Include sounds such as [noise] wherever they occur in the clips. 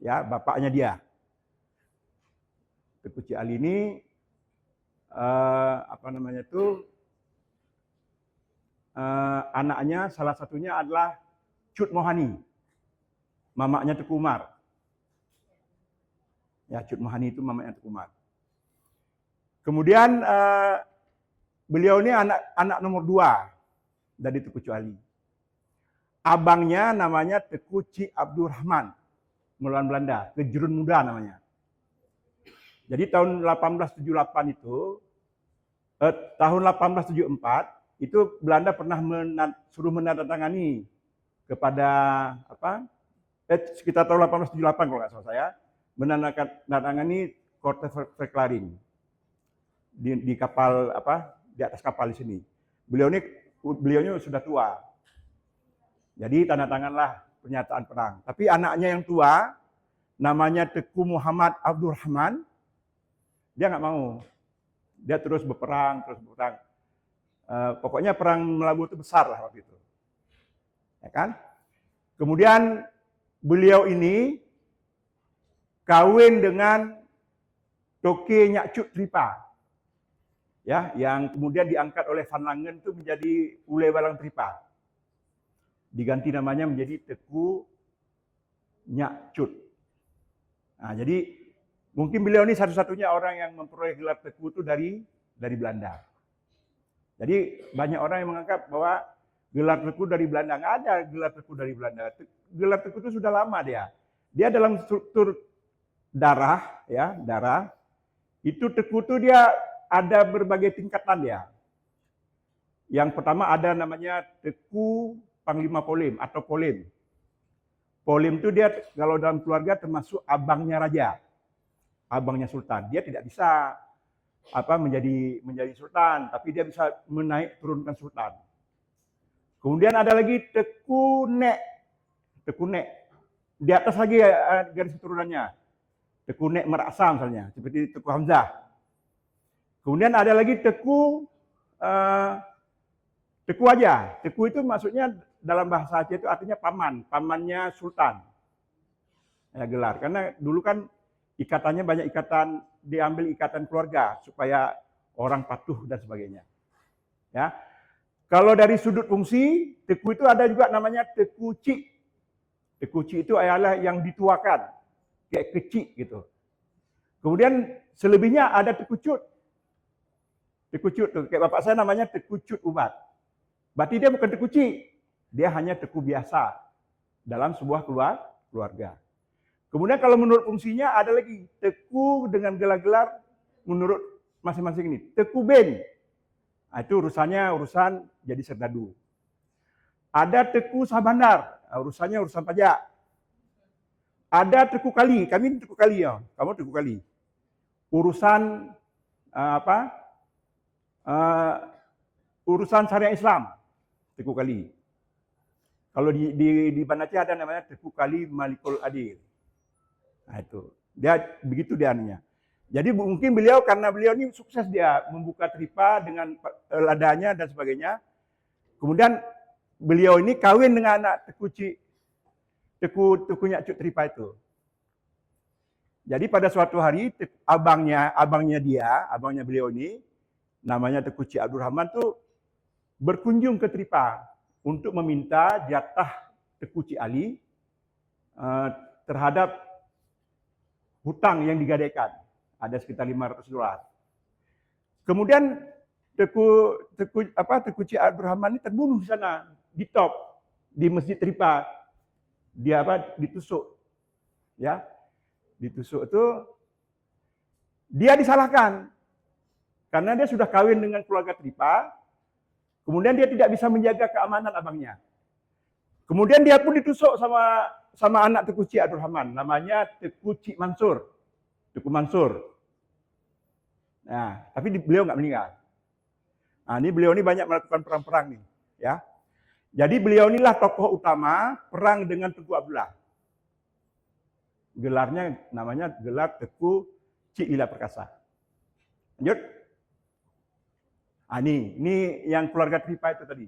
ya bapaknya dia. Teku Ci Ali ini eh, apa namanya itu eh, anaknya salah satunya adalah Cut Mohani, mamaknya Teku Umar. Ya, Cut Mohani itu mamaknya Teku Umar. Kemudian eh, beliau ini anak anak nomor dua dari Teku Ali. Abangnya namanya Teku Ci Abdurrahman, melawan Belanda, kejurun muda namanya. Jadi tahun 1878 itu, eh, tahun 1874 itu Belanda pernah menat, suruh menandatangani kepada apa? Eh, sekitar tahun 1878 kalau nggak salah saya, menandatangani Korte Verklaring di, di kapal apa? Di atas kapal di sini. Beliau ini beliaunya sudah tua. Jadi tanda tanganlah pernyataan perang. Tapi anaknya yang tua namanya Teku Muhammad Abdurrahman dia nggak mau. Dia terus berperang, terus berperang. Uh, pokoknya perang Melabu itu besar lah waktu itu. Ya kan? Kemudian beliau ini kawin dengan Toke Nyakcut Tripa. Ya, yang kemudian diangkat oleh Van Langen itu menjadi Ule Walang Tripa. Diganti namanya menjadi Teku Nyakcut. Nah, jadi mungkin beliau ini satu-satunya orang yang memperoleh gelar teku itu dari dari Belanda. Jadi banyak orang yang menganggap bahwa gelar teku dari Belanda nggak ada gelar teku dari Belanda. Gelar teku itu sudah lama dia. Dia dalam struktur darah ya darah itu teku itu dia ada berbagai tingkatan ya. Yang pertama ada namanya teku panglima polim atau polim. Polim itu dia kalau dalam keluarga termasuk abangnya raja, abangnya sultan. Dia tidak bisa apa menjadi menjadi sultan, tapi dia bisa menaik turunkan sultan. Kemudian ada lagi teku nek, teku nek. Di atas lagi eh, garis keturunannya. Teku nek meraksa misalnya, seperti teku Hamzah. Kemudian ada lagi teku uh, teku aja. Teku itu maksudnya dalam bahasa Aceh itu artinya paman, pamannya sultan. Ya, gelar. Karena dulu kan ikatannya banyak ikatan diambil ikatan keluarga supaya orang patuh dan sebagainya. Ya. Kalau dari sudut fungsi, teku itu ada juga namanya tekuci. Tekuci itu adalah yang dituakan, kayak kecil gitu. Kemudian selebihnya ada tekucut. Tekucut tuh, kayak bapak saya namanya tekucut umat. Berarti dia bukan tekuci, dia hanya teku biasa dalam sebuah keluarga. Kemudian kalau menurut fungsinya ada lagi teku dengan gelar-gelar menurut masing-masing ini. Teku ben. Nah, itu urusannya urusan jadi serdadu. Ada teku sabandar, nah, urusannya urusan pajak. Ada teku kali, kami teku kali ya, kamu teku kali. Urusan uh, apa? Uh, urusan syariah Islam, teku kali. Kalau di di di Aceh ada namanya Teku Kali Malikul Adil. Nah itu. Dia begitu dia anunya. Jadi mungkin beliau karena beliau ini sukses dia membuka tripa dengan ladanya dan sebagainya. Kemudian beliau ini kawin dengan anak Teku Ci, Teku Teku Cuk Tripa itu. Jadi pada suatu hari abangnya abangnya dia, abangnya beliau ini namanya Teku Ci Abdurrahman tuh berkunjung ke Tripa untuk meminta jatah Teku Ci Ali uh, terhadap hutang yang digadaikan. Ada sekitar 500 dolar. Kemudian Teku Teku apa Teku Ci Abdurrahman ini terbunuh di sana di top di Masjid Tripa. Dia apa ditusuk. Ya. Ditusuk itu dia disalahkan karena dia sudah kawin dengan keluarga Tripa, Kemudian dia tidak bisa menjaga keamanan abangnya. Kemudian dia pun ditusuk sama sama anak Tekuci Abdurrahman, namanya Tekuci Mansur. Teku Mansur. Nah, tapi beliau nggak meninggal. Nah, ini beliau ini banyak melakukan perang-perang nih, ya. Jadi beliau inilah tokoh utama perang dengan Teku Abdullah. Gelarnya namanya gelar Teku Cik Ila Perkasa. Lanjut. Ah, ini, ini yang keluarga Tripa itu tadi.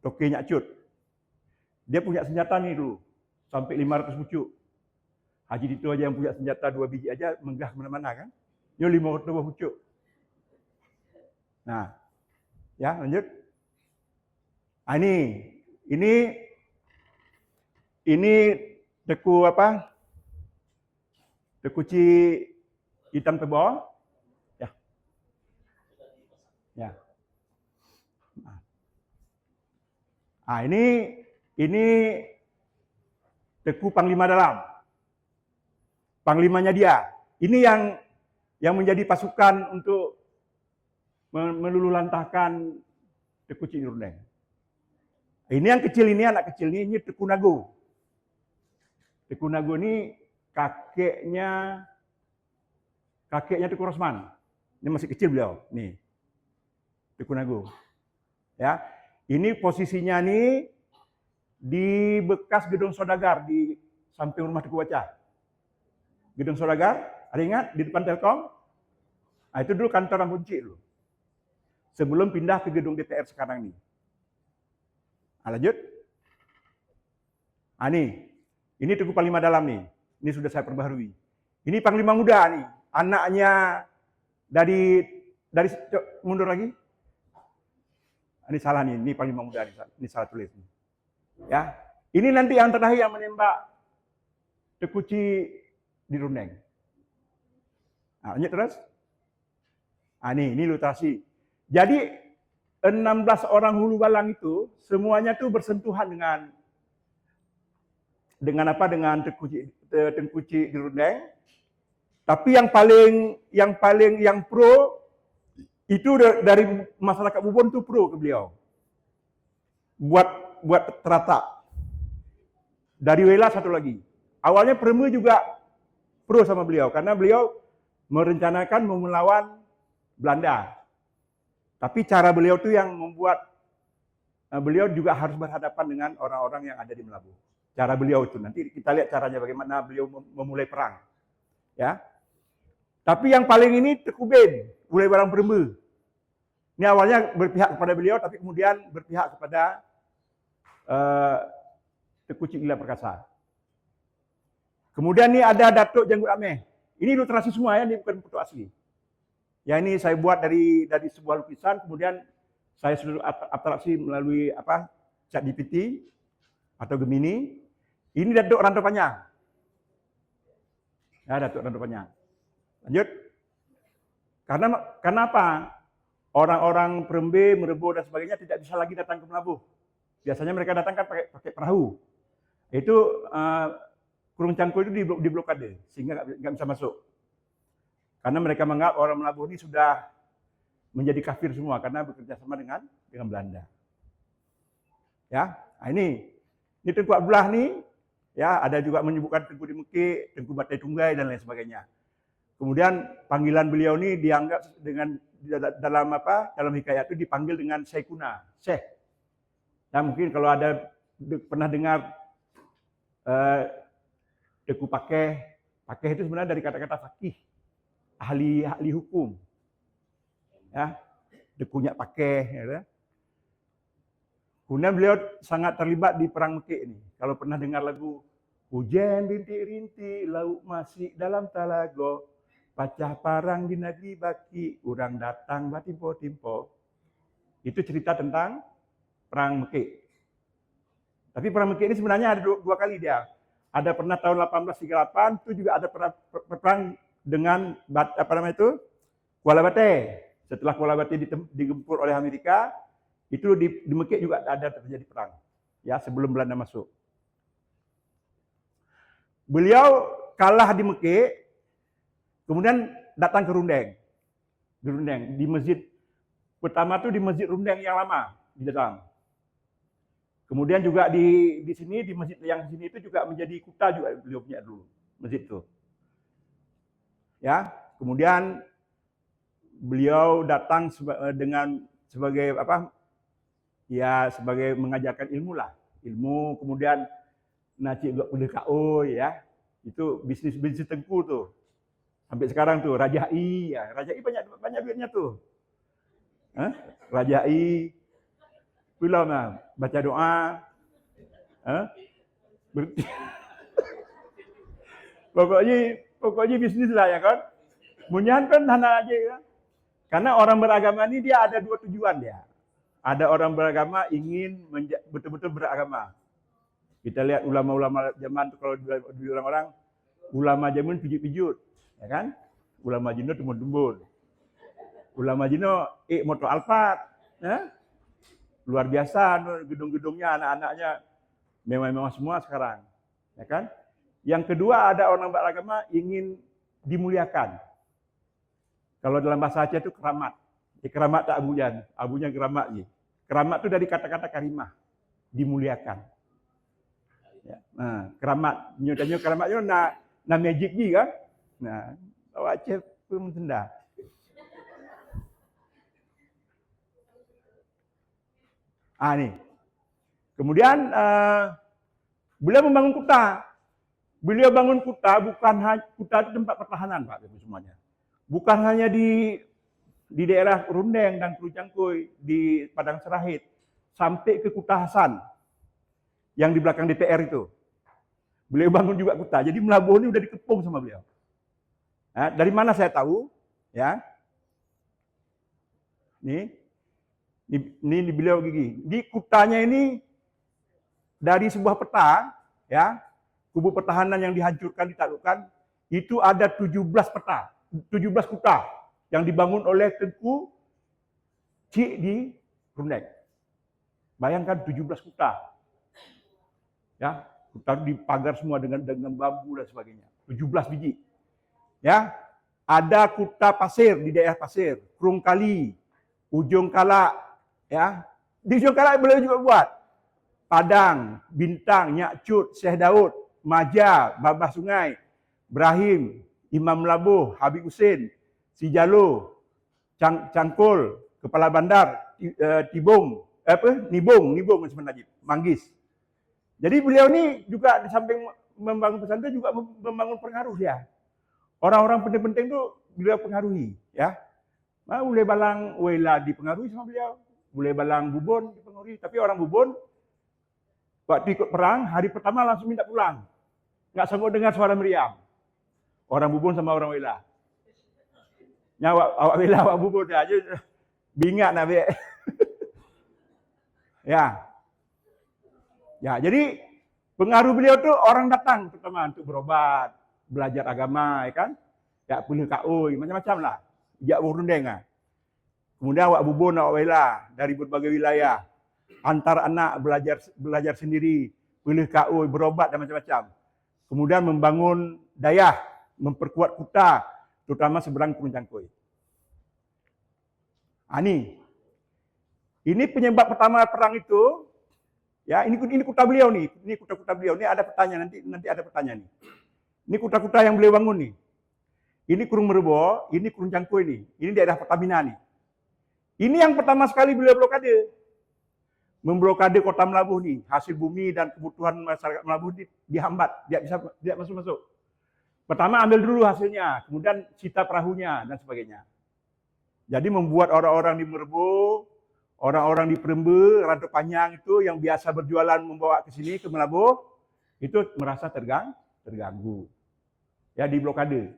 Toke Nyakcut. Dia punya senjata nih dulu. Sampai 500 pucuk. Haji Dito aja yang punya senjata dua biji aja menggah ke mana-mana kan. Lima buah pucuk. Nah, ya lanjut. Ah, ini, ini, ini teku apa? Tekuci hitam tebal. Ya. Ya. Ah, ini ini teku panglima dalam. Panglimanya dia. Ini yang yang menjadi pasukan untuk melululantahkan Teku Cirundeng. Ini yang kecil ini anak kecil ini, ini Teku Nago. Teku Nago ini kakeknya kakeknya Teku Rosman. Ini masih kecil beliau. Nih. Teku Nago. Ya. Ini posisinya nih di bekas gedung Sodagar di samping rumah Teku Baca. Gedung Sodagar, ada ingat di depan Telkom? Nah, itu dulu kantor Kunci dulu. Sebelum pindah ke gedung DPR sekarang ini. Nah, lanjut. Nah, ini. Teguh Panglima Dalam nih. Ini sudah saya perbaharui. Ini Panglima Muda nih. Anaknya dari dari mundur lagi. Ini salah nih, ini Panglima Muda nih. Ini salah tulis. Ya. Ini nanti yang terakhir yang menembak Tekuci di Rundeng. Nah, lanjut terus. Nah, ini, ini ilustrasi. Jadi 16 orang hulu balang itu semuanya tuh bersentuhan dengan dengan apa dengan tengkuci tengkuci di Rundeng. Tapi yang paling yang paling yang pro itu dari masyarakat Bubon tuh pro ke beliau. Buat buat terata. Dari Wela satu lagi. Awalnya Premu juga pro sama beliau karena beliau merencanakan melawan Belanda. Tapi cara beliau tuh yang membuat uh, beliau juga harus berhadapan dengan orang-orang yang ada di Melabu. Cara beliau itu nanti kita lihat caranya bagaimana beliau memulai perang. Ya. Tapi yang paling ini Tekuben, mulai barang perembu. Ini awalnya berpihak kepada beliau, tapi kemudian berpihak kepada uh, Teku Gila Perkasa. Kemudian ini ada Datuk Janggut Ameh. Ini ilustrasi semua ya, ini bukan foto asli. Ya ini saya buat dari dari sebuah lukisan, kemudian saya sudah abstraksi melalui apa chat GPT atau Gemini. Ini Datuk Rantau Panjang. Ya, Datuk Rantau Panjang. Lanjut. Karena kenapa orang-orang Perembe, Merebo dan sebagainya tidak bisa lagi datang ke Melabuh. Biasanya mereka datang kan pakai pakai perahu. Itu uh, Kurung Cangkul itu di blokade sehingga nggak bisa masuk. Karena mereka menganggap orang Melabuh ini sudah menjadi kafir semua karena bekerja sama dengan dengan Belanda. Ya, nah ini ini Tengku Abdullah nih, ya ada juga menyebutkan Tengku di Mekik, Tengku Batai Tunggai dan lain sebagainya. Kemudian panggilan beliau ini dianggap dengan dalam apa? Dalam hikayat itu dipanggil dengan Syekhuna, Syekh. Nah mungkin kalau ada pernah dengar uh, Tengku Pakeh, Pakeh itu sebenarnya dari kata-kata fakih ahli ahli hukum. Ya, dekunya pakai ya. Kan? Kemudian beliau sangat terlibat di perang Mekik ini. Kalau pernah dengar lagu Hujan rintik-rintik, laut masih dalam talago, pacah parang di negeri baki, orang datang batimpo-timpo. Itu cerita tentang perang Mekik. Tapi perang Mekik ini sebenarnya ada dua, dua kali dia. Ada pernah tahun 1838, itu juga ada perang dengan apa namanya itu Kuala Bate. Setelah Kuala Bate digempur oleh Amerika, itu di, di Mekik juga ada terjadi perang. Ya, sebelum Belanda masuk. Beliau kalah di Mekik, kemudian datang ke Rundeng. Di Rundeng, di masjid pertama tuh di Masjid Rundeng yang lama di dalam. Kemudian juga di di sini di masjid yang sini itu juga menjadi kuta juga beliau punya dulu masjid itu. Ya, kemudian beliau datang eh, dengan sebagai apa? Ya, sebagai mengajarkan ilmu lah. Ilmu kemudian naci PDKO ya. Itu bisnis-bisnis tengku tuh. Sampai sekarang tuh Rajai ya. Rajai banyak banyak duitnya tuh. Hah? Rajai Pulau mah baca doa. Hah? Ber [laughs] pokoknya pokoknya bisnis lah ya kan. Munyan kan hana aja kan. Karena orang beragama ini dia ada dua tujuan dia. Ada orang beragama ingin betul-betul beragama. Kita lihat ulama-ulama zaman kalau dibilang orang ulama zaman pijut-pijut, ya kan? Ulama jino tumbun-tumbun. Ulama jino eh motor Alphard, ya? Luar biasa gedung-gedungnya anak-anaknya mewah-mewah semua sekarang, ya kan? Yang kedua ada orang beragama ingin dimuliakan. Kalau dalam bahasa Aceh itu keramat. Ya, keramat tak abujan, abunya keramat. Keramat itu dari kata-kata karimah, dimuliakan. Ya. Nah, keramat, nyotanya keramat itu na, na magic kan? Nah, Aceh pun tenda. Ah ni. Kemudian uh, beliau membangun kuta. Beliau bangun kuta bukan kuta itu tempat pertahanan Pak semuanya. Bukan hanya di di daerah Rundeng dan Kurujangkui di Padang Serahit sampai ke Kuta Hasan yang di belakang DPR itu. Beliau bangun juga kuta. Jadi Melabuh ini udah dikepung sama beliau. Nah, dari mana saya tahu? Ya, ini, ini, ini beliau gigi. Di kutanya ini dari sebuah peta, ya, kubu pertahanan yang dihancurkan, ditaklukkan, itu ada 17 peta, 17 kuta yang dibangun oleh Tengku Cik di Rundeng. Bayangkan 17 kuta. Ya, kuta dipagar semua dengan dengan bambu dan sebagainya. 17 biji. Ya, ada kuta pasir di daerah pasir, Krung Kali, Ujung Kalak, ya. Di Ujung Kalak beliau juga buat. Padang, Bintang, Nyak Cut, Syekh Daud, Maja, Babah Sungai, Ibrahim, Imam Labuh, Habib Hussein, Sijalo, Cang, Cangkul, Kepala Bandar, eh, Tibung, apa? Nibung, Nibung sebenarnya, Manggis. Jadi beliau ini juga di samping membangun pesantren juga membangun pengaruh dia. Orang-orang penting-penting itu beliau pengaruhi, ya. Nah, boleh balang Wela dipengaruhi sama beliau, boleh balang Bubon dipengaruhi, tapi orang Bubon waktu ikut perang hari pertama langsung minta pulang, nggak sanggup dengar suara meriam. Orang Bubon sama orang Wela. Nyawa awak Wela awak Bubon aja bingat nak [laughs] ya. Ya, jadi pengaruh beliau tuh orang datang pertama untuk berobat, belajar agama, ya kan? Ya pilih kaui, macam-macam lah. Jak berundeng lah. Kemudian awak bubun, awak wela dari berbagai wilayah. Antar anak belajar belajar sendiri, pilih kaui, berobat dan macam-macam. Kemudian membangun daya, memperkuat kuta, terutama seberang Kurun Cangkui. Ini, ini penyebab pertama perang itu, ya ini ini kuta beliau nih, ini kuta-kuta beliau. Ini ada pertanyaan nanti nanti ada pertanyaan nih. Ini kuta-kuta yang beliau bangun nih. Ini Kurung Merebo, ini Kurung Cangkui nih. Ini daerah Pertamina nih. Ini yang pertama sekali beliau blokade. Memblokade kota Melabuh nih. Hasil bumi dan kebutuhan masyarakat Melabuh di, dihambat. Tidak bisa tidak masuk-masuk. Pertama ambil dulu hasilnya. Kemudian cita perahunya dan sebagainya. Jadi membuat orang-orang di Merebo, orang-orang di Perembe, Rantau Panjang itu yang biasa berjualan membawa ke sini ke Melabuh, itu merasa tergang, terganggu. Ya, di blokade.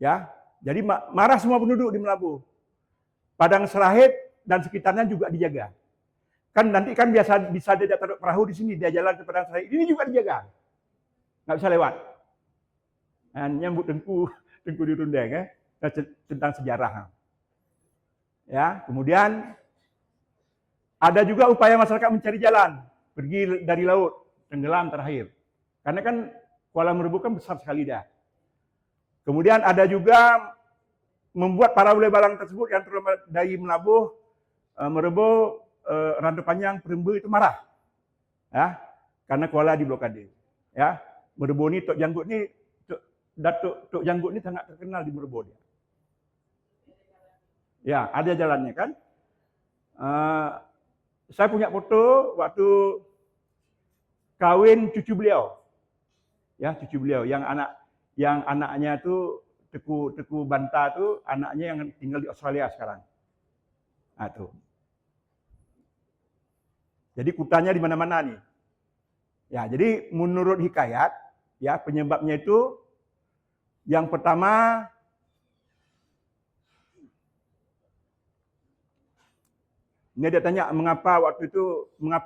Ya, jadi marah semua penduduk di Melabuh. Padang Serahit dan sekitarnya juga dijaga. Kan nanti kan biasa bisa dia taruh perahu di sini, dia jalan ke Padang Serahit. Ini juga dijaga. Nggak bisa lewat. Nah, nyambut tengku, di Rundeng ya, tentang sejarah. Ya, kemudian ada juga upaya masyarakat mencari jalan, pergi dari laut, tenggelam terakhir. Karena kan Kuala Merubu kan besar sekali dah. Kemudian ada juga membuat para ulai balang tersebut yang terutama dari Melabuh, Merubu, Rantau Panjang, Perembu itu marah. Ya, karena Kuala di blokade. Ya, Merubu ni Tok Janggut ni Datuk Tok Janggut ni sangat terkenal di Merubu dia. Ya, ada jalannya kan. Uh, saya punya foto waktu kawin cucu beliau. Ya, cucu beliau yang anak yang anaknya tuh Teku Teku Banta tuh anaknya yang tinggal di Australia sekarang. Nah. Jadi kutanya di mana-mana nih. Ya, jadi menurut hikayat, Ya, penyebabnya itu yang pertama Ini dia tanya mengapa waktu itu mengapa